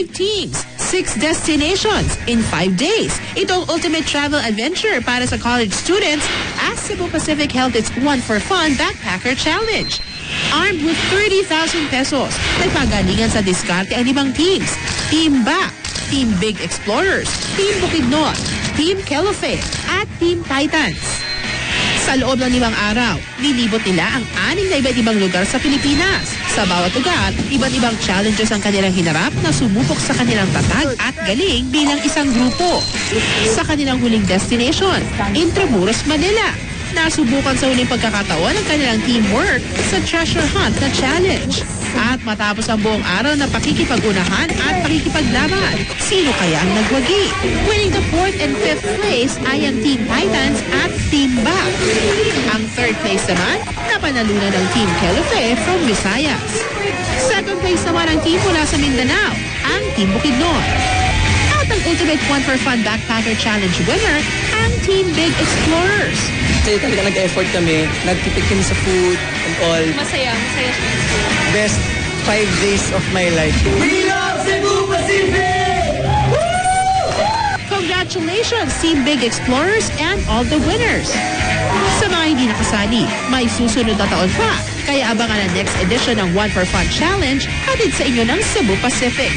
Five teams, six destinations in five days. Ito ang ultimate travel adventure para sa college students as Cebu Pacific held its One for Fun Backpacker Challenge. Armed with 30,000 pesos, nagpagalingan sa diskarte ang limang teams. Team BAC, Team Big Explorers, Team Bukidnon, Team Kelofe, at Team Titans. Sa loob ng limang araw, nilibot nila ang anim na iba't ibang lugar sa Pilipinas. Sa bawat lugar, iba't ibang challenges ang kanilang hinarap na sumubok sa kanilang tatag at galing bilang isang grupo. Sa kanilang huling destination, Intramuros, Manila, nasubukan sa huling pagkakataon ang kanilang teamwork sa treasure hunt na challenge. At matapos ang buong araw na pakikipag-unahan at pakikipaglaban, sino kaya ang nagwagi? Winning the fourth and fifth place ay ang Team Titans at Team BAC. Ang third place naman, napanalunan ng Team Kelofe from Visayas. Second place naman ang team mula sa Mindanao, ang Team Bukidnon. At ang Ultimate One for Fun Backpacker Challenge winner, ang Team Big Explorers. Kasi talaga nag-effort kami, nagtipid kami sa food and all. Masaya, masaya siya. Best five days of my life. Congratulations, Team Big Explorers and all the winners! Sa mga hindi nakasali, may susunod na taon pa. Kaya abangan ang next edition ng One for Fun Challenge hatid sa inyo ng Cebu Pacific.